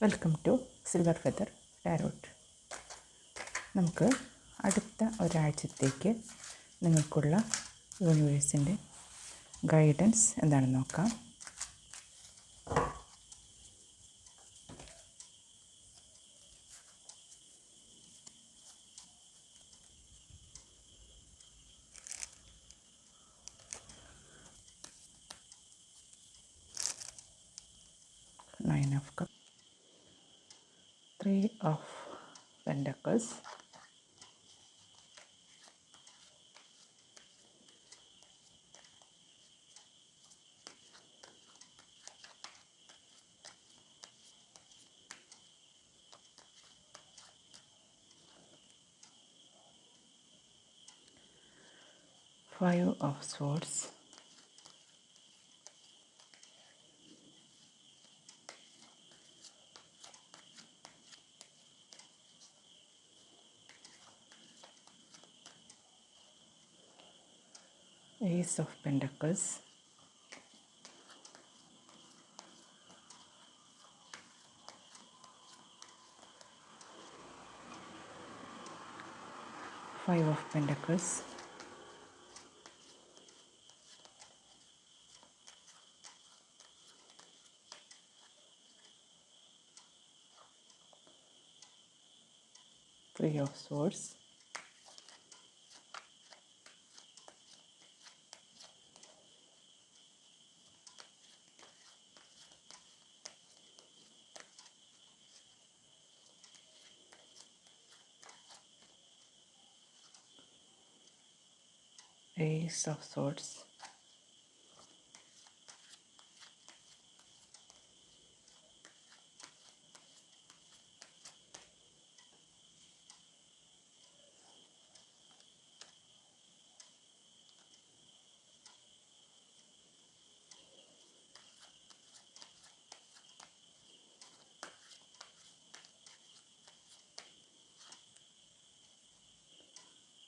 Welcome to silver feather tarot നമുക്ക് അടുത്ത ഒരാഴ്ചത്തേക്ക് നിങ്ങൾക്കുള്ള യൂണിവേഴ്സിന്റെ ഗൈഡൻസ് എന്താണെന്ന് നോക്കാം. Five of swords. Ace of pentacles. Five of pentacles Of source. Ace of Swords.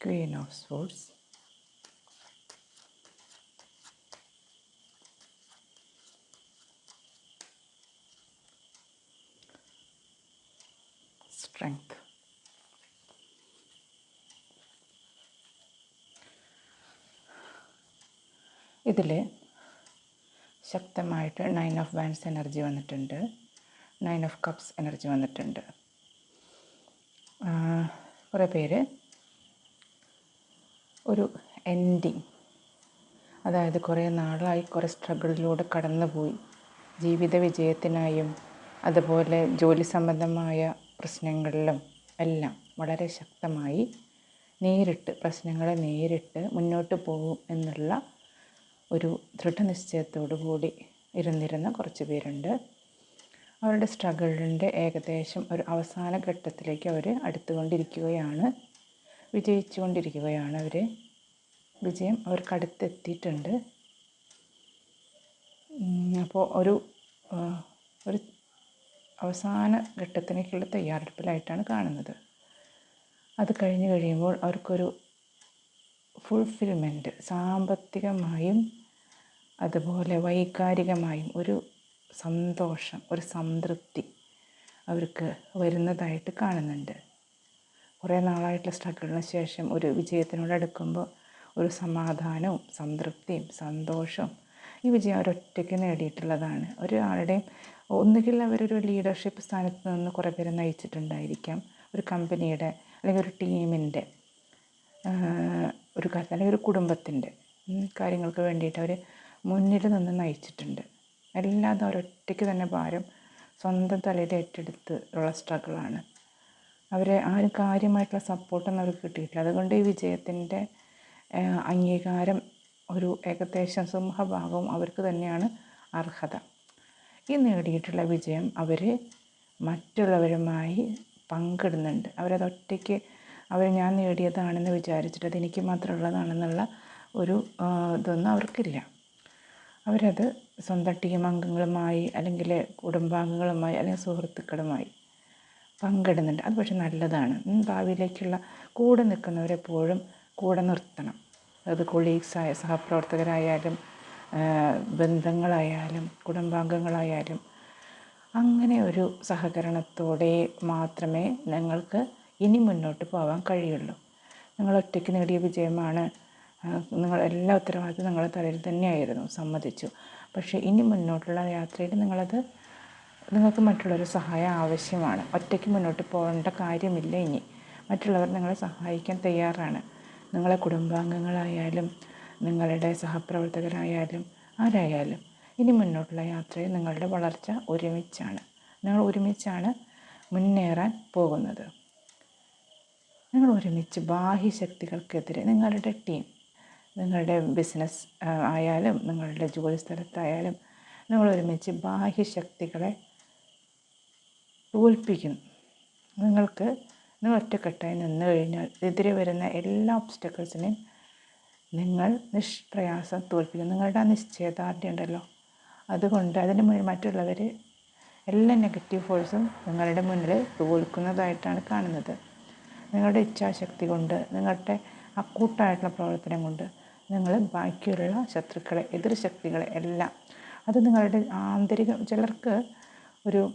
Queen of swords strength. ഇതിൽ ശക്തമായിട്ട് നയൻ ഓഫ് വാൻസ് എനർജി വന്നിട്ടുണ്ട്. Nine of cups energy വന്നിട്ടുണ്ട്. കുറേ പേര് ഒരു എൻഡിങ് അതായത് കുറേ നാളായി കുറേ സ്ട്രഗിളിലൂടെ കടന്നുപോയി. ജീവിത വിജയത്തിനായും അതുപോലെ ജോലി സംബന്ധമായ പ്രശ്നങ്ങളിലും എല്ലാം വളരെ ശക്തമായി നേരിട്ട് പ്രശ്നങ്ങളെ നേരിട്ട് മുന്നോട്ട് പോകും എന്നുള്ള ഒരു ദൃഢനിശ്ചയത്തോടു കൂടി ഇരുന്നിരുന്ന കുറച്ച് പേരുണ്ട്. അവരുടെ സ്ട്രഗിളിന്റെ ഏകദേശം ഒരു അവസാന ഘട്ടത്തിലേക്ക് അവർ അടുത്തുകൊണ്ടിരിക്കുകയാണ്. വിജയിച്ചുകൊണ്ടിരിക്കുകയാണ് അവർ വിജയം അവർക്കടുത്തെത്തിയിട്ടുണ്ട് അപ്പോൾ ഒരു ഒരു അവസാന ഘട്ടത്തിലേക്കുള്ള തയ്യാറെടുപ്പിലായിട്ടാണ് കാണുന്നത്. അത് കഴിഞ്ഞ് കഴിയുമ്പോൾ അവർക്കൊരു ഫുൾഫിൽമെന്റ് സാമ്പത്തികമായും അതുപോലെ വൈകാരികമായും ഒരു സന്തോഷം ഒരു സംതൃപ്തി അവർക്ക് വരുന്നതായിട്ട് കാണുന്നുണ്ട്. കുറേ നാളായിട്ടുള്ള സ്ട്രഗിളിന് ശേഷം ഒരു വിജയത്തിനോട് അടുക്കുമ്പോൾ ഒരു സമാധാനവും സംതൃപ്തിയും സന്തോഷവും ഈ വിജയം അവരൊറ്റയ്ക്ക് നേടിയിട്ടുള്ളതാണ്. ഒരാളുടെയും ഒന്നുകിൽ അവരൊരു ലീഡർഷിപ്പ് സ്ഥാനത്ത് നിന്ന് കുറേ പേരെ നയിച്ചിട്ടുണ്ടായിരിക്കാം. ഒരു കമ്പനിയുടെ അല്ലെങ്കിൽ ഒരു ടീമിന്റെ ഒരു കാര്യത്തിൽ അല്ലെങ്കിൽ ഒരു കുടുംബത്തിന്റെ കാര്യങ്ങൾക്ക് വേണ്ടിയിട്ട് അവർ മുന്നിൽ നിന്ന് നയിച്ചിട്ടുണ്ട്. അല്ലാതെ അവരൊറ്റയ്ക്ക് തന്നെ ഭാരം സ്വന്തം തലയിൽ ഏറ്റെടുത്ത് ഉള്ള സ്ട്രഗിളാണ് അവരെ ആ ഒരു കാര്യമായിട്ടുള്ള സപ്പോർട്ടൊന്നും അവർക്ക് കിട്ടിയിട്ടില്ല. അതുകൊണ്ട് ഈ വിജയത്തിന്റെ അംഗീകാരം ഒരു ഏകദേശം സിംഹഭാഗവും അവർക്ക് തന്നെയാണ് അർഹത. ഈ നേടിയിട്ടുള്ള വിജയം അവർ മറ്റുള്ളവരുമായി പങ്കിടുന്നുണ്ട്. അവരത് ഒറ്റയ്ക്ക് അവർ ഞാൻ നേടിയതാണെന്ന് വിചാരിച്ചിട്ട് അത് എനിക്ക് മാത്രമുള്ളതാണെന്നുള്ള ഒരു ഇതൊന്നും അവർക്കില്ല. അവരത് സ്വന്തം ടീം അംഗങ്ങളുമായി അല്ലെങ്കിൽ കുടുംബാംഗങ്ങളുമായി അല്ലെങ്കിൽ സുഹൃത്തുക്കളുമായി പങ്കിടുന്നുണ്ട്. അത് പക്ഷെ നല്ലതാണ്. ഭാവിയിലേക്കുള്ള കൂടെ നിൽക്കുന്നവരെപ്പോഴും കൂടെ നിർത്തണം. അത് കൊളീഗ്സായ സഹപ്രവർത്തകരായാലും ബന്ധങ്ങളായാലും കുടുംബാംഗങ്ങളായാലും അങ്ങനെ ഒരു സഹകരണത്തോടെ മാത്രമേ നിങ്ങൾക്ക് ഇനി മുന്നോട്ട് പോകാൻ കഴിയുള്ളൂ. നിങ്ങൾ ഒറ്റയ്ക്ക് നേടിയ വിജയമാണ്. നിങ്ങൾ എല്ലാ ഉത്തരവാദിത്വം നിങ്ങളുടെ തലയിൽ തന്നെയായിരുന്നു. സമ്മതിച്ചു. പക്ഷേ ഇനി മുന്നോട്ടുള്ള യാത്രയിൽ നിങ്ങളത് നിങ്ങൾക്ക് മറ്റുള്ളവരുടെ സഹായം ആവശ്യമാണ്. ഒറ്റയ്ക്ക് മുന്നോട്ട് പോകേണ്ട കാര്യമില്ല ഇനി. മറ്റുള്ളവർ നിങ്ങളെ സഹായിക്കാൻ തയ്യാറാണ്. നിങ്ങളെ കുടുംബാംഗങ്ങളായാലും നിങ്ങളുടെ സഹപ്രവർത്തകരായാലും ആരായാലും ഇനി മുന്നോട്ടുള്ള യാത്രയിൽ നിങ്ങളുടെ വളർച്ച ഒരുമിച്ചാണ്. നിങ്ങൾ ഒരുമിച്ചാണ് മുന്നേറാൻ പോകുന്നത്. നിങ്ങൾ ഒരുമിച്ച് ബാഹ്യശക്തികൾക്കെതിരെ നിങ്ങളുടെ ടീം നിങ്ങളുടെ ബിസിനസ് ആയാലും നിങ്ങളുടെ ജോലി സ്ഥലത്തായാലും നിങ്ങൾ ഒരുമിച്ച് ബാഹ്യശക്തികളെ തോൽപ്പിക്കുന്നു നിങ്ങൾക്ക് നിങ്ങൾ ഒറ്റക്കെട്ടായി നിന്ന് കഴിഞ്ഞാൽ എതിരെ വരുന്ന എല്ലാ ഒബ്സ്റ്റക്കിൾസിനെയും നിങ്ങൾ നിഷ്പ്രയാസം തോൽപ്പിക്കും. നിങ്ങളുടെ ആ നിശ്ചയദാർഢ്യം ഉണ്ടല്ലോ. അതുകൊണ്ട് അതിന് മുന്നിൽ മറ്റുള്ളവർ എല്ലാ നെഗറ്റീവ് ഫോഴ്സും നിങ്ങളുടെ മുന്നിൽ തോൽക്കുന്നതായിട്ടാണ് കാണുന്നത്. നിങ്ങളുടെ ഇച്ഛാശക്തി കൊണ്ട് നിങ്ങളുടെ അക്കൂട്ടായിട്ടുള്ള പ്രവർത്തനം കൊണ്ട് നിങ്ങൾ ബാക്കിയുള്ള ശത്രുക്കളെ എതിർ ശക്തികളെ എല്ലാം അത് നിങ്ങളുടെ ആന്തരിക ചിലർക്ക് ഒരു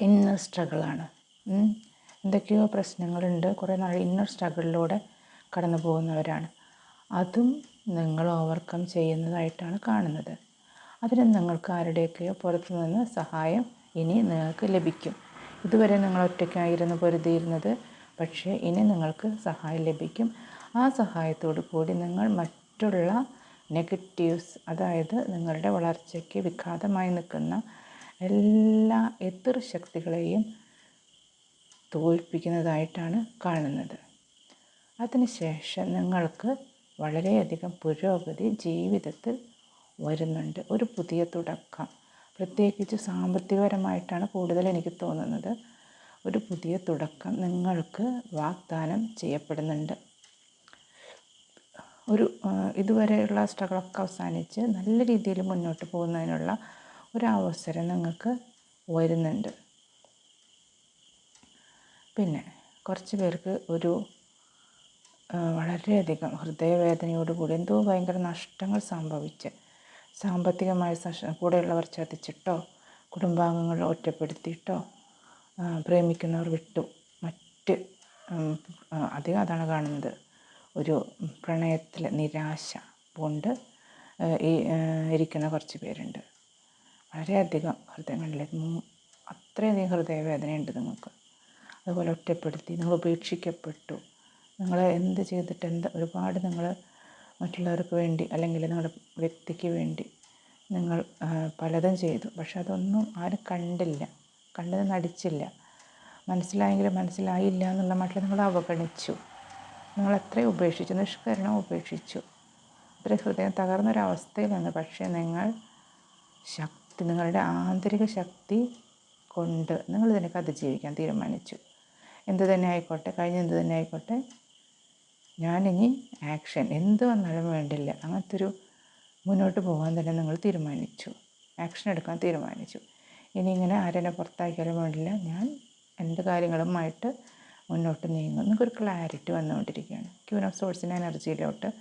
ഇന്നർ സ്ട്രഗിളാണ് എന്തൊക്കെയോ പ്രശ്നങ്ങളുണ്ട്. കുറേ നാൾ ഇന്നർ സ്ട്രഗിളിലൂടെ കടന്നു പോകുന്നവരാണ്. അതും നിങ്ങൾ ഓവർകം ചെയ്യുന്നതായിട്ടാണ് കാണുന്നത്. അതിന് നിങ്ങൾക്ക് ആരുടെയൊക്കെയോ പുറത്തു നിന്ന് സഹായം ഇനി നിങ്ങൾക്ക് ലഭിക്കും. ഇതുവരെ നിങ്ങൾ ഒറ്റയ്ക്കായിരുന്നു പൊരുതിയിരുന്നത്. പക്ഷേ ഇനി നിങ്ങൾക്ക് സഹായം ലഭിക്കും. ആ സഹായത്തോടു കൂടി നിങ്ങൾ മറ്റുള്ള നെഗറ്റീവ്സ് അതായത് നിങ്ങളുടെ വളർച്ചയ്ക്ക് വിഘാതമായി നിൽക്കുന്ന എല്ലാ എതിർ ശക്തികളെയും തോൽപ്പിക്കുന്നതായിട്ടാണ് കാണുന്നത്. അതിനുശേഷം നിങ്ങൾക്ക് വളരെയധികം പുരോഗതി ജീവിതത്തിൽ വരുന്നുണ്ട്. ഒരു പുതിയ തുടക്കം. പ്രത്യേകിച്ച് സാമ്പത്തികപരമായിട്ടാണ് കൂടുതൽ എനിക്ക് തോന്നുന്നത്. ഒരു പുതിയ തുടക്കം നിങ്ങൾക്ക് വാഗ്ദാനം ചെയ്യപ്പെടുന്നുണ്ട്. ഒരു ഇതുവരെയുള്ള സ്ട്രഗിളൊക്കെ അവസാനിച്ച് നല്ല രീതിയിൽ മുന്നോട്ട് പോകുന്നതിനുള്ള ഒരവസരം നിങ്ങൾക്ക് വരുന്നുണ്ട്. പിന്നെ കുറച്ച് പേർക്ക് ഒരു വളരെയധികം ഹൃദയവേദനയോടുകൂടി എന്തോ ഭയങ്കര നഷ്ടങ്ങൾ സംഭവിച്ച്. സാമ്പത്തികമായ കൂടെയുള്ളവർ ചതിച്ചിട്ടോ കുടുംബാംഗങ്ങൾ ഒറ്റപ്പെടുത്തിയിട്ടോ പ്രേമിക്കുന്നവർ വിട്ടു. മറ്റ് അധികം അതാണ് കാണുന്നത്. ഒരു പ്രണയത്തിലെ നിരാശ കൊണ്ട് ഈ ഇരിക്കുന്ന കുറച്ച് പേരുണ്ട്. വളരെയധികം ഹൃദയങ്ങളിലേക്ക് അത്രയധികം ഹൃദയവേദനയുണ്ട് നിങ്ങൾക്ക്. അതുപോലെ ഒറ്റപ്പെടുത്തി നിങ്ങൾ ഉപേക്ഷിക്കപ്പെട്ടു. നിങ്ങൾ എന്ത് ചെയ്തിട്ട് എന്ത് ഒരുപാട് നിങ്ങൾ മറ്റുള്ളവർക്ക് വേണ്ടി അല്ലെങ്കിൽ നിങ്ങളുടെ വ്യക്തിക്ക് വേണ്ടി നിങ്ങൾ പലതും ചെയ്തു. പക്ഷെ അതൊന്നും ആരും കണ്ടില്ല. കണ്ടത് നടിച്ചില്ല. മനസ്സിലായെങ്കിലും മനസ്സിലായില്ല എന്നുള്ള മട്ടിൽ നിങ്ങൾ അവഗണിച്ചു. നിങ്ങൾ എത്രയും ഉപേക്ഷിച്ചു നിഷ്കരണം ഉപേക്ഷിച്ചു. അത്ര ഹൃദയം തകർന്നൊരവസ്ഥയിൽ നിന്ന് പക്ഷേ നിങ്ങൾ ശക്തി നിങ്ങളുടെ ആന്തരിക ശക്തി കൊണ്ട് നിങ്ങൾ ഇതിനൊക്കെ അതിജീവിക്കാൻ തീരുമാനിച്ചു. എന്ത് തന്നെ ആയിക്കോട്ടെ കഴിഞ്ഞ എന്ത് തന്നെ ആയിക്കോട്ടെ ഞാനിനി ആക്ഷൻ എന്ത് വന്നാലും വേണ്ടില്ല. അങ്ങനത്തെ ഒരു മുന്നോട്ട് പോകാൻ തന്നെ നിങ്ങൾ തീരുമാനിച്ചു. ആക്ഷൻ എടുക്കാൻ തീരുമാനിച്ചു. ഇനി ഇങ്ങനെ ആരെന്നെ പുറത്താക്കിയാലും വേണ്ടില്ല. ഞാൻ എന്റെ കാര്യങ്ങളുമായിട്ട് മുന്നോട്ട് നീങ്ങും. നിങ്ങൾക്കൊരു ക്ലാരിറ്റി വന്നുകൊണ്ടിരിക്കുകയാണ്. ക്യൂൻ ഓഫ് സോഴ്സിന്റെ എനർജിയിലോട്ട്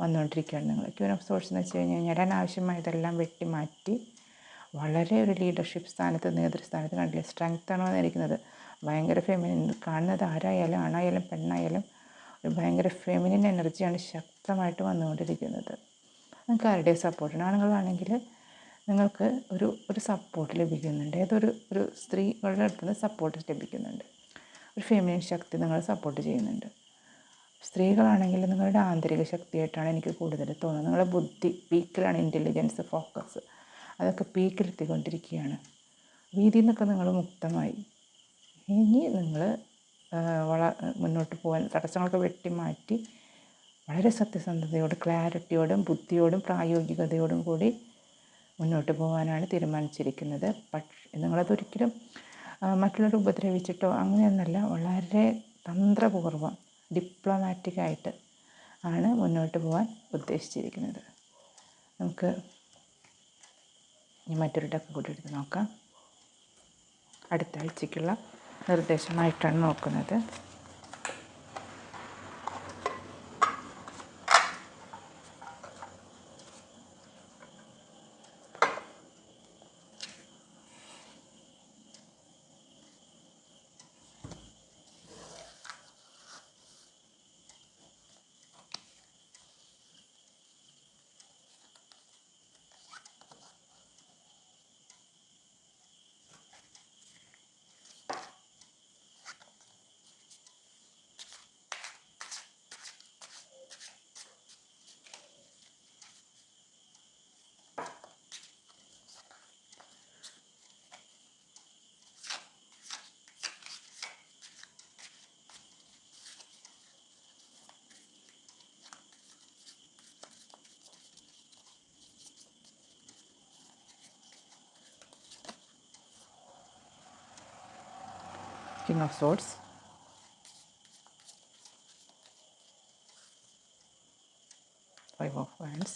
വന്നുകൊണ്ടിരിക്കുകയാണ് നിങ്ങൾ. ക്യൂൻ ഓഫ് സോഴ്സ് എന്ന് വെച്ച് കഴിഞ്ഞ് കഴിഞ്ഞാൽ അനാവശ്യമായതെല്ലാം വെട്ടി മാറ്റി വളരെ ഒരു ലീഡർഷിപ്പ് സ്ഥാനത്ത് നേതൃസ്ഥാനത്ത് കണ്ടില്ല? സ്ട്രെങ്ത് ആണോ വന്നിരിക്കുന്നത് ഭയങ്കര ഫെമിനിൻ കാണുന്നത് ആരായാലും ആണായാലും പെണ്ണായാലും ഒരു ഭയങ്കര ഫെമിനിൻ എനർജിയാണ് ശക്തമായിട്ട് വന്നുകൊണ്ടിരിക്കുന്നത്. നിങ്ങൾക്ക് ആരുടെ സപ്പോർട്ടാണ് ആണുങ്ങളാണെങ്കിൽ നിങ്ങൾക്ക് ഒരു ഒരു സപ്പോർട്ട് ലഭിക്കുന്നുണ്ട്. ഏതൊരു ഒരു സ്ത്രീകളുടെ അടുത്ത് നിന്ന് സപ്പോർട്ട് ലഭിക്കുന്നുണ്ട്. ഒരു ഫെമിനിൻ ശക്തി നിങ്ങളെ സപ്പോർട്ട് ചെയ്യുന്നുണ്ട്. സ്ത്രീകളാണെങ്കിൽ നിങ്ങളുടെ ആന്തരിക ശക്തിയായിട്ടാണ് എനിക്ക് കൂടുതൽ തോന്നുന്നത്. നിങ്ങളുടെ ബുദ്ധി പീക്കിലാണ് ഇന്റലിജൻസ് ഫോക്കസ് അതൊക്കെ പീക്കിലെത്തിക്കൊണ്ടിരിക്കുകയാണ് വീതിയിൽ നിന്നൊക്കെ നിങ്ങൾ മുക്തമായി. ഇനി നിങ്ങൾ വള മുന്നോട്ട് പോകാൻ തടസ്സങ്ങളൊക്കെ വെട്ടി മാറ്റി വളരെ സത്യസന്ധതയോടും ക്ലാരിറ്റിയോടും ബുദ്ധിയോടും പ്രായോഗികതയോടും കൂടി മുന്നോട്ട് പോകാനാണ് തീരുമാനിച്ചിരിക്കുന്നത്. പക്ഷേ നിങ്ങളതൊരിക്കലും മറ്റുള്ളവരെ ഉപദ്രവിച്ചിട്ടോ അങ്ങനെയൊന്നല്ല വളരെ തന്ത്രപൂർവം ഡിപ്ലോമാറ്റിക്കായിട്ട് ആണ് മുന്നോട്ട് പോകാൻ ഉദ്ദേശിച്ചിരിക്കുന്നത്. നമുക്ക് ഇനി മറ്റൊരു ടക്ക് കൂടി എടുത്ത് നോക്കാം. അടുത്ത ആഴ്ചയ്ക്കുള്ള നിർദ്ദേശമായിട്ടാണ് നോക്കുന്നത്. King of Swords. Five of Wands.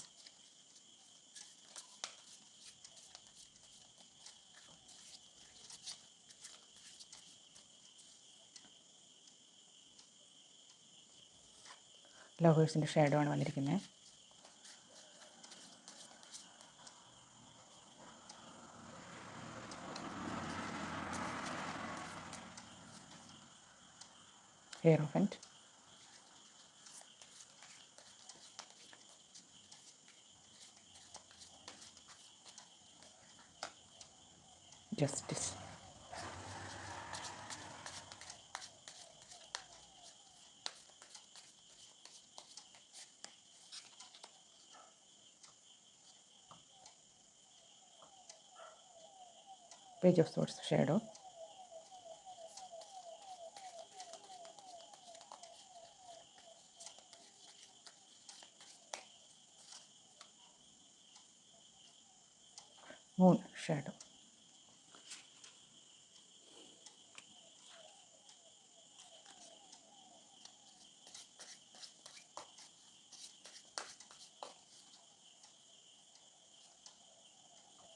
ലവേഴ്സിന്റെ ഷേഡോ ആണ് വന്നിരിക്കുന്നത് Hierophant. Justice. Page of Swords shadow. Moon shadow.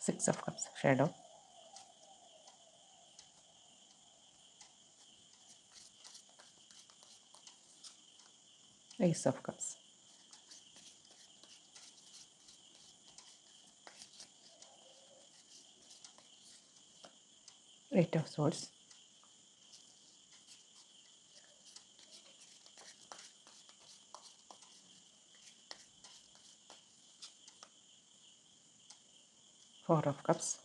Six of Cups shadow. Ace of Cups. Eight of Swords. Four of Cups.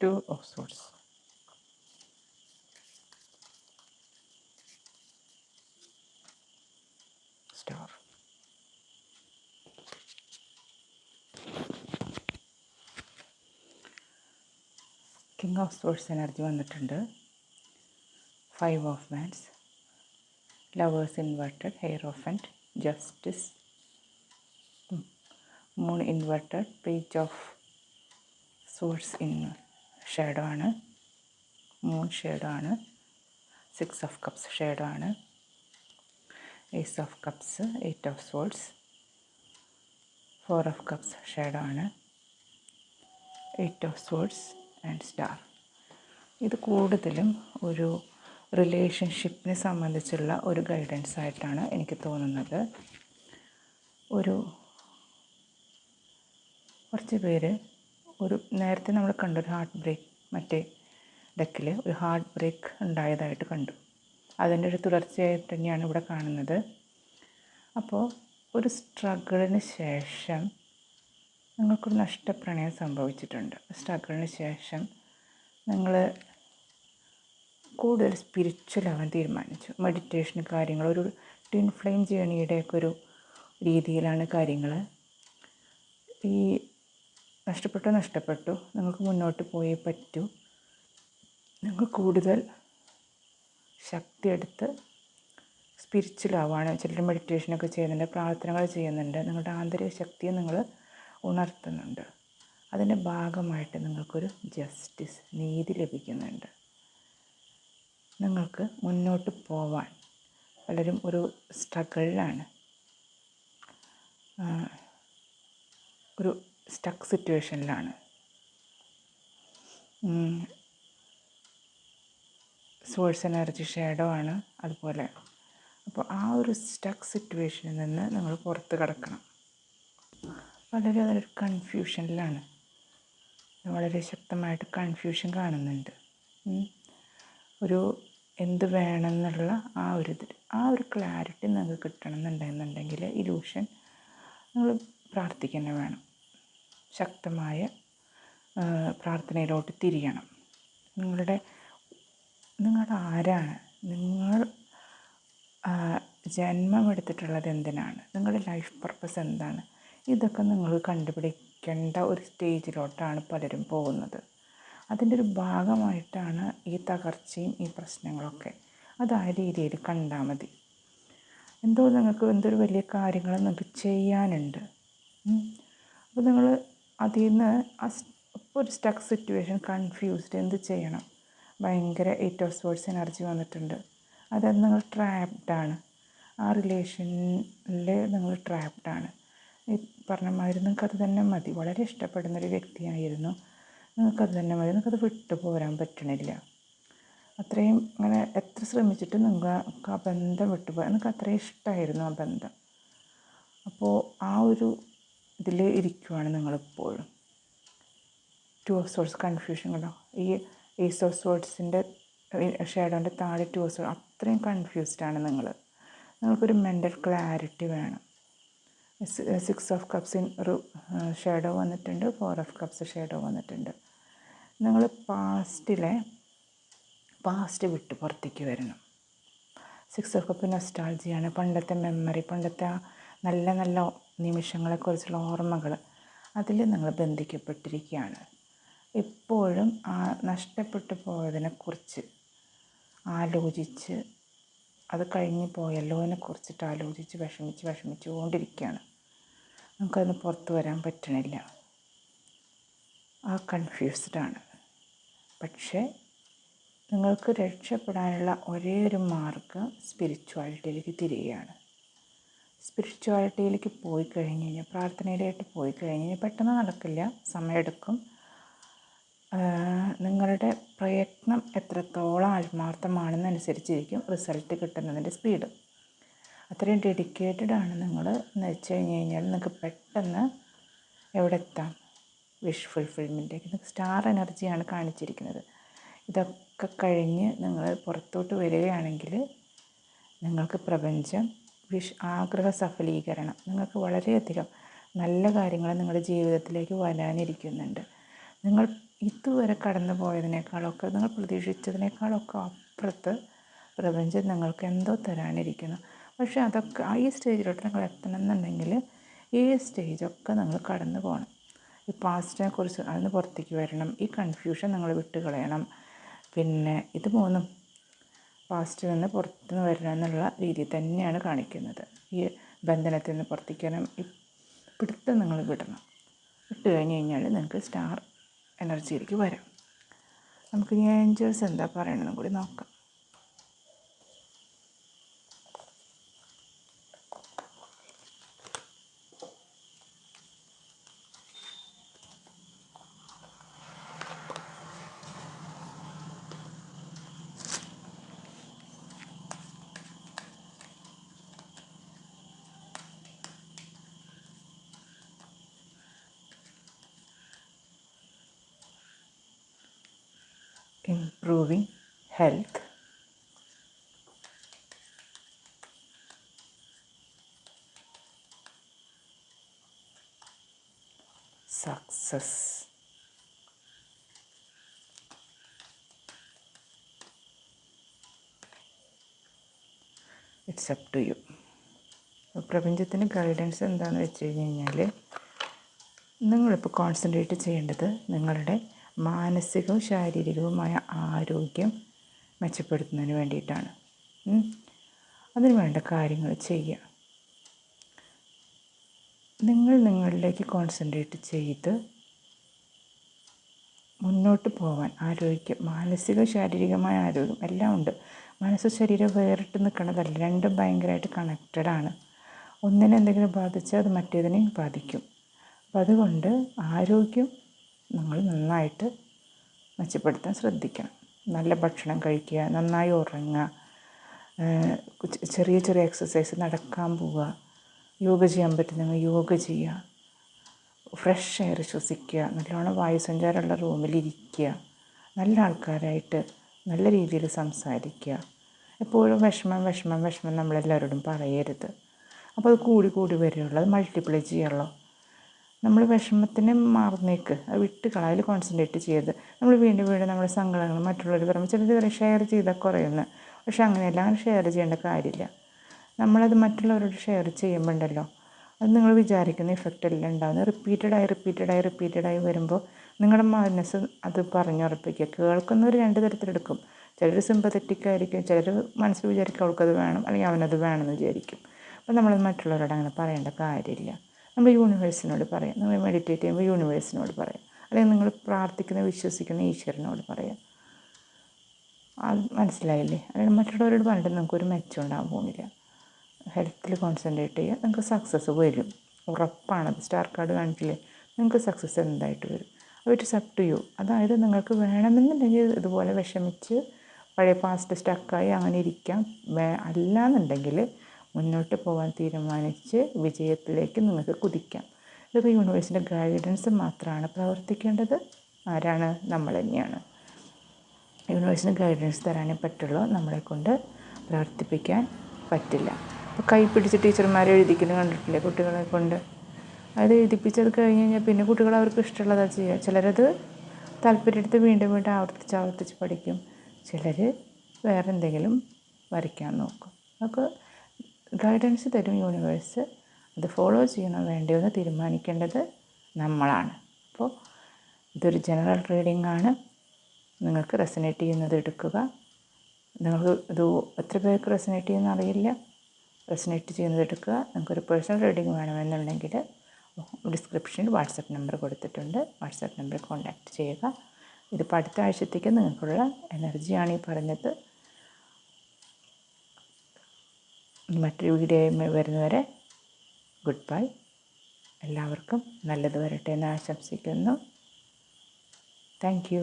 Two of Swords. Of sports energy വന്നിട്ടുണ്ട്. Five of wands lovers inverted and justice moon inverted page of swords in shadow ആണ്. Moon shadow ആണ്. Six of cups shadow ആണ്. Ace of cups eight of swords four of cups shadow ആണ്. Eight of swords and star ഇത് കൂടുതലും ഒരു റിലേഷൻഷിപ്പിനെ സംബന്ധിച്ചുള്ള ഒരു guidance ആയിട്ടാണ് എനിക്ക് തോന്നുന്നത്. ഒരു കുറച്ച് പേര് ഒരു നേരത്തെ നമ്മൾ കണ്ടു ഒരു ഹാർട്ട് ബ്രേക്ക് മറ്റേ ഡെക്കിൽ ഒരു ഹാർട്ട് ബ്രേക്ക് ഉണ്ടായതായിട്ട് കണ്ടു. അതിന്റെ ഒരു തുടർച്ചയായിട്ട് തന്നെയാണ് ഇവിടെ കാണുന്നത്. അപ്പോൾ ഒരു സ്ട്രഗിളിന് ശേഷം നിങ്ങൾക്കൊരു നഷ്ടപ്രണയം സംഭവിച്ചിട്ടുണ്ട്. സ്ട്രഗിളിന് ശേഷം നിങ്ങൾ കൂടുതൽ സ്പിരിച്വൽ ആവാൻ തീരുമാനിച്ചു. മെഡിറ്റേഷൻ കാര്യങ്ങൾ ഒരു ട്വിൻ ഫ്ലെയിം ജേണിയുടെയൊക്കെ ഒരു രീതിയിലാണ് കാര്യങ്ങൾ. ഈ നഷ്ടപ്പെട്ടു നഷ്ടപ്പെട്ടു. നിങ്ങൾക്ക് മുന്നോട്ട് പോയേ പറ്റൂ. നിങ്ങൾ കൂടുതൽ ശക്തിയെടുത്ത് സ്പിരിച്വലാവാണ് ചിലർ മെഡിറ്റേഷനൊക്കെ ചെയ്യുന്നുണ്ട് പ്രാർത്ഥനകൾ ചെയ്യുന്നുണ്ട്. നിങ്ങളുടെ ആന്തരിക ശക്തിയെ നിങ്ങൾ ഉണർത്തുന്നുണ്ട്. അതിന്റെ ഭാഗമായിട്ട് നിങ്ങൾക്കൊരു ജസ്റ്റിസ് നീതി ലഭിക്കുന്നുണ്ട്. നിങ്ങൾക്ക് മുന്നോട്ട് പോവാൻ പലരും ഒരു സ്ട്രഗിളിലാണ് ഒരു സ്റ്റക്ക് സിറ്റുവേഷനിലാണ് സോഴ്സ് എനർജി ഷേഡോ ആണ് അതുപോലെ. അപ്പോൾ ആ ഒരു സ്റ്റക്ക് സിറ്റുവേഷനിൽ നിന്ന് നിങ്ങൾ പുറത്ത് കിടക്കണം. വളരെ അതൊരു കൺഫ്യൂഷനിലാണ് വളരെ ശക്തമായിട്ട് കൺഫ്യൂഷൻ കാണുന്നുണ്ട്. ഒരു എന്ത് വേണമെന്നുള്ള ആ ഒരു ഇത് ആ ഒരു ക്ലാരിറ്റി നിങ്ങൾക്ക് കിട്ടണം എന്നുണ്ടെന്നുണ്ടെങ്കിൽ ഇലൂഷൻ നിങ്ങൾ പ്രാർത്ഥിക്കുക വേണം. ശക്തമായ പ്രാർത്ഥനയിലോട്ട് തിരിയണം. നിങ്ങളുടെ നിങ്ങൾ ആരാണ്? നിങ്ങൾ ജന്മമെടുത്തിട്ടുള്ളത് എന്തിനാണ്? നിങ്ങളുടെ ലൈഫ് പർപ്പസ് എന്താണ്? ഇതൊക്കെ നിങ്ങൾ കണ്ടുപിടിക്കേണ്ട ഒരു സ്റ്റേജിലോട്ടാണ് പലരും പോകുന്നത്. അതിന്റെ ഒരു ഭാഗമായിട്ടാണ് ഈ തകർച്ചയും ഈ പ്രശ്നങ്ങളൊക്കെ. അത് ആ രീതിയിൽ കണ്ടാൽ മതി. എന്തോ നിങ്ങൾക്ക് എന്തൊരു വലിയ കാര്യങ്ങൾ നിങ്ങൾക്ക് ചെയ്യാനുണ്ട്. അപ്പോൾ നിങ്ങൾ അതിൽ നിന്ന് ഇപ്പോൾ ഒരു സ്റ്റക്ക് സിറ്റുവേഷൻ കൺഫ്യൂസ്ഡ് എന്ത് ചെയ്യണം? ഭയങ്കര എയ്റ്റ് ഓഫ് സ്പോർട്സ് എനർജി വന്നിട്ടുണ്ട്. അതായത് നിങ്ങൾ ട്രാപ്ഡാണ് ആ റിലേഷനിൽ നിങ്ങൾ ട്രാപ്ഡാണ് ഈ പറഞ്ഞ മാതിരി നിങ്ങൾക്കത് തന്നെ മതി. വളരെ ഇഷ്ടപ്പെടുന്നൊരു വ്യക്തിയായിരുന്നു. നിങ്ങൾക്കത് തന്നെ മതി. നിങ്ങൾക്കത് വിട്ടു പോരാൻ പറ്റണില്ല. അത്രയും അങ്ങനെ എത്ര ശ്രമിച്ചിട്ട് നിങ്ങൾക്ക് ആ ബന്ധം വിട്ടുപോയി നിങ്ങൾക്ക് അത്രയും ഇഷ്ടമായിരുന്നു ആ ബന്ധം. അപ്പോൾ ആ ഒരു ഇതിൽ ഇരിക്കുവാണ് നിങ്ങളിപ്പോഴും. ടു ഓഫ് സോഴ്സ് കൺഫ്യൂഷൻ കണ്ടോ? ഈ ഏസ് ഓഫ് സോഴ്സിന്റെ ഷേഡോന്റെ താഴെ ടു ഓഫ് സോഴ്സ് അത്രയും കൺഫ്യൂസ്ഡാണ് നിങ്ങൾ നിങ്ങൾക്കൊരു മെന്റൽ ക്ലാരിറ്റി വേണം. സിക്സ് ഓഫ് കപ്സിൻ ഒരു ഷേഡോ വന്നിട്ടുണ്ട്. ഫോർ ഓഫ് കപ്സ് ഷേഡോ വന്നിട്ടുണ്ട്. നിങ്ങൾ പാസ്റ്റിലെ പാസ്റ്റ് വിട്ട് പുറത്തേക്ക് വരണം. സിക്സ് ഓഫ് കപ്പ് നൊസ്റ്റാൾജിയാണ് പണ്ടത്തെ മെമ്മറി പണ്ടത്തെ നല്ല നല്ല നിമിഷങ്ങളെക്കുറിച്ചുള്ള ഓർമ്മകൾ അതിൽ നിങ്ങൾ ബന്ധിക്കപ്പെട്ടിരിക്കുകയാണ്. എപ്പോഴും ആ നഷ്ടപ്പെട്ടു പോയതിനെക്കുറിച്ച് ആലോചിച്ച് അത് കഴിഞ്ഞ് പോയല്ലോനെ കുറിച്ചിട്ട് ആലോചിച്ച് വിഷമിച്ച് വിഷമിച്ചുകൊണ്ടിരിക്കുകയാണ് നമുക്കതിന് പുറത്ത് വരാൻ പറ്റണില്ല. ആ കൺഫ്യൂസ്ഡാണ്. പക്ഷേ നിങ്ങൾക്ക് രക്ഷപ്പെടാനുള്ള ഒരേ ഒരു മാർഗം സ്പിരിച്വാലിറ്റിയിലേക്ക് തിരികെയാണ് സ്പിരിച്വാലിറ്റിയിലേക്ക് പോയി കഴിഞ്ഞ് കഴിഞ്ഞാൽ പ്രാർത്ഥനയിലായിട്ട് പോയി കഴിഞ്ഞ് കഴിഞ്ഞാൽ പെട്ടെന്ന് നടക്കില്ല സമയമെടുക്കും. നിങ്ങളുടെ പ്രയത്നം എത്രത്തോളം ആത്മാർത്ഥമാണെന്നനുസരിച്ചിരിക്കും റിസൾട്ട് കിട്ടുന്നതിന്റെ സ്പീഡ്. അത്രയും ഡെഡിക്കേറ്റഡ് ആണ് നിങ്ങൾ എന്ന് വെച്ച് കഴിഞ്ഞ് കഴിഞ്ഞാൽ നിങ്ങൾക്ക് പെട്ടെന്ന് എവിടെ എത്താം വിഷ് ഫുൾഫിൽമെന്റ് നിങ്ങൾക്ക് സ്റ്റാർ എനർജിയാണ് കാണിച്ചിരിക്കുന്നത്. ഇതൊക്കെ കഴിഞ്ഞ് നിങ്ങൾ പുറത്തോട്ട് വരികയാണെങ്കിൽ നിങ്ങൾക്ക് പ്രപഞ്ചം വിഷ് ആഗ്രഹ സഫലീകരണം നിങ്ങൾക്ക് വളരെയധികം നല്ല കാര്യങ്ങൾ നിങ്ങളുടെ ജീവിതത്തിലേക്ക് വരാനിരിക്കുന്നുണ്ട്. നിങ്ങൾ ഇതുവരെ കടന്നു പോയതിനേക്കാളൊക്കെ നിങ്ങൾ പ്രതീക്ഷിച്ചതിനേക്കാളൊക്കെ അപ്പുറത്ത് പ്രപഞ്ചം നിങ്ങൾക്ക് എന്തോ തരാനിരിക്കുന്നു. പക്ഷേ അതൊക്കെ ഈ സ്റ്റേജിലോട്ട് നിങ്ങൾ എത്തണം എന്നുണ്ടെങ്കിൽ ഈ സ്റ്റേജൊക്കെ നിങ്ങൾ കടന്നു പോകണം. ഈ പാസ്റ്റിനെ കുറിച്ച് അതിന് പുറത്തേക്ക് വരണം. ഈ കൺഫ്യൂഷൻ നിങ്ങൾ വിട്ട് കളയണം പിന്നെ ഇത് മൂന്നും പാസ്റ്റിൽ നിന്ന് പുറത്തുനിന്ന് വരണം എന്നുള്ള രീതി തന്നെയാണ് കാണിക്കുന്നത്. ഈ ബന്ധനത്തിൽ നിന്ന് പുറത്തേക്ക് വരണം. ഈ പിടുത്തം നിങ്ങൾ വിടണം. വിട്ട് കഴിഞ്ഞ് കഴിഞ്ഞാൽ നിങ്ങൾക്ക് സ്റ്റാർ എനർജിയിലേക്ക് വരാം. നമുക്ക് ഇനി ഏഞ്ചൽസ് എന്താ പറയണമെന്നും കൂടി നോക്കാം. Improving health. Success. It's up to you പ്രപഞ്ചത്തിന്റെ ഗൈഡൻസ് എന്താണെന്ന് വെച്ച് കഴിഞ്ഞ് കഴിഞ്ഞാൽ നിങ്ങളിപ്പോൾ കോൺസെൻട്രേറ്റ് ചെയ്യേണ്ടത് നിങ്ങളുടെ മാനസികവും ശാരീരികവുമായ ആരോഗ്യം മെച്ചപ്പെടുത്തുന്നതിന് വേണ്ടിയിട്ടാണ്. അതിന് വേണ്ട കാര്യങ്ങൾ ചെയ്യുക. നിങ്ങൾ നിങ്ങളിലേക്ക് കോൺസെൻട്രേറ്റ് ചെയ്ത് മുന്നോട്ട് പോകാൻ ആരോഗ്യം മാനസിക ശാരീരികമായ ആരോഗ്യം എല്ലാം ഉണ്ട്. മനസ്സ് ശരീരം വേറിട്ട് നിൽക്കുന്നതല്ല രണ്ടും ഭയങ്കരമായിട്ട് കണക്റ്റഡ് ആണ്. ഒന്നിനെന്തെങ്കിലും ബാധിച്ചാൽ അത് മറ്റേതിനെയും ബാധിക്കും. അപ്പം അതുകൊണ്ട് ആരോഗ്യം നമ്മൾ നന്നായിട്ട് മെച്ചപ്പെടുത്താൻ ശ്രദ്ധിക്കണം. നല്ല ഭക്ഷണം കഴിക്കുക നന്നായി ഉറങ്ങുക ചെറിയ ചെറിയ എക്സസൈസ് നടക്കാൻ പോവുക യോഗ ചെയ്യാൻ പറ്റുന്നെങ്കിൽ യോഗ ചെയ്യുക ഫ്രഷ് എയർ ശ്വസിക്കുക നല്ലോണം വായുസഞ്ചാരമുള്ള റൂമിലിരിക്കുക നല്ല ആൾക്കാരായിട്ട് നല്ല രീതിയിൽ സംസാരിക്കുക. എപ്പോഴും വിഷമം വിഷമം വിഷമം നമ്മളെല്ലാവരോടും പറയരുത്. അപ്പോൾ അത് കൂടി കൂടി വരികയുള്ളൂ. അത് മൾട്ടിപ്ലൈ ചെയ്യുള്ളൂ നമ്മൾ വിഷമത്തിന് മാറുന്നേക്ക്. അത് വിട്ട് കളയിൽ കോൺസെൻട്രേറ്റ് ചെയ്യരുത്. നമ്മൾ വീണ്ടും വീണ്ടും നമ്മുടെ സങ്കടങ്ങൾ മറ്റുള്ളവർ പറയുമ്പോൾ ചിലത് പറയും ഷെയർ ചെയ്താൽ കുറയുന്നു പക്ഷെ അങ്ങനെയല്ല അങ്ങനെ ഷെയർ ചെയ്യേണ്ട കാര്യമില്ല. നമ്മളത് മറ്റുള്ളവരോട് ഷെയർ ചെയ്യുമ്പോണ്ടല്ലോ അത് നിങ്ങൾ വിചാരിക്കുന്ന ഇഫക്റ്റ് എല്ലാം ഉണ്ടാകുന്നത് റിപ്പീറ്റഡായി റിപ്പീറ്റഡായി റിപ്പീറ്റഡായി വരുമ്പോൾ നിങ്ങളുടെ മനസ്സ് അത് പറഞ്ഞുറപ്പിക്കുക. കേൾക്കുന്നവർ രണ്ട് തരത്തിലെടുക്കും ചിലർ സിമ്പത്തറ്റിക് ആയിരിക്കും ചിലർ മനസ്സിൽ വിചാരിക്കും അവൾക്കത് വേണം അല്ലെങ്കിൽ അവനത് വേണമെന്ന് വിചാരിക്കും. അപ്പോൾ നമ്മളത് മറ്റുള്ളവരോട് അങ്ങനെ പറയേണ്ട കാര്യമില്ല. നമ്മൾ യൂണിവേഴ്സിനോട് പറയാം. നമ്മൾ മെഡിറ്റേറ്റ് ചെയ്യുമ്പോൾ യൂണിവേഴ്സിനോട് പറയാം. അല്ലെങ്കിൽ നിങ്ങൾ പ്രാർത്ഥിക്കുന്ന വിശ്വസിക്കുന്ന ഈശ്വരനോട് പറയാം. അത് മനസ്സിലായില്ലേ? അല്ലെങ്കിൽ മറ്റുള്ളവരോട് പറഞ്ഞിട്ട് നിങ്ങൾക്കൊരു മെച്ചം ഉണ്ടാകാൻ പോകുന്നില്ല. ഹെൽത്തിൽ കോൺസെൻട്രേറ്റ് ചെയ്യുക നിങ്ങൾക്ക് സക്സസ് വരും. ഉറപ്പാണത്. സ്റ്റാർ കാർഡ് കാണിക്കില്ലേ നിങ്ങൾക്ക് സക്സസ് എന്തായിട്ട് വരും. It's up to you അതായത് നിങ്ങൾക്ക് വേണമെന്നുണ്ടെങ്കിൽ ഇതുപോലെ വിഷമിച്ച് പഴയ പാസ്റ്റ് സ്റ്റക്കായി അങ്ങനെ ഇരിക്കാം. അല്ലാന്നുണ്ടെങ്കിൽ മുന്നോട്ട് പോകാൻ തീരുമാനിച്ച് വിജയത്തിലേക്ക് നിങ്ങൾക്ക് കുതിക്കാം. ഇതൊക്കെ യൂണിവേഴ്സിന്റെ ഗൈഡൻസ് മാത്രമാണ് പ്രവർത്തിക്കേണ്ടത്. ആരാണ്? നമ്മൾ തന്നെയാണ്. യൂണിവേഴ്സിന് ഗൈഡൻസ് തരാനേ പറ്റുള്ളൂ നമ്മളെ കൊണ്ട് പ്രവർത്തിപ്പിക്കാൻ പറ്റില്ല. അപ്പോൾ കൈ പിടിച്ച് ടീച്ചർമാർ എഴുതിക്കുന്നത് കണ്ടിട്ടില്ലേ? കുട്ടികളെ കൊണ്ട്. അത് എഴുതിപ്പിച്ചത് കഴിഞ്ഞ് കഴിഞ്ഞാൽ പിന്നെ കുട്ടികൾ അവർക്ക് ഇഷ്ടമുള്ളതാണ് ചെയ്യുക. ചിലരത് താല്പര്യമെടുത്ത് വീണ്ടും വീണ്ടും ആവർത്തിച്ച് ആവർത്തിച്ച് പഠിക്കും. ചിലർ വേറെ എന്തെങ്കിലും വരയ്ക്കാൻ നോക്കും. അതൊക്കെ ഗൈഡൻസ് തരും യൂണിവേഴ്സ്. അത് ഫോളോ ചെയ്യണോ. വേണ്ടയോ എന്ന് തീരുമാനിക്കേണ്ടത് നമ്മളാണ്. അപ്പോൾ ഇതൊരു ജനറൽ റീഡിംഗ് ആണ് നിങ്ങൾക്ക് റെസനേറ്റ് ചെയ്യുന്നത് എടുക്കുക. നിങ്ങൾക്ക് ഇത് എത്ര പേർക്ക് റെസനേറ്റ് ചെയ്യുന്ന അറിയില്ല. റെസനേറ്റ് ചെയ്യുന്നത് എടുക്കുക. നിങ്ങൾക്കൊരു പേഴ്സണൽ റീഡിംഗ് വേണമെന്നുണ്ടെങ്കിൽ ഡിസ്ക്രിപ്ഷനിൽ വാട്സപ്പ് നമ്പർ കൊടുത്തിട്ടുണ്ട്. വാട്സപ്പ് നമ്പറിൽ കോൺടാക്റ്റ് ചെയ്യുക. ഇതിപ്പോൾ അടുത്ത ആഴ്ചത്തേക്ക് നിങ്ങൾക്കുള്ള എനർജിയാണ് ഈ പറഞ്ഞത്. മറ്റൊരു വീഡിയോ വരുന്നവരെ ഗുഡ് ബൈ. എല്ലാവർക്കും നല്ലത് വരട്ടെ എന്ന് ആശംസിക്കുന്നു. താങ്ക്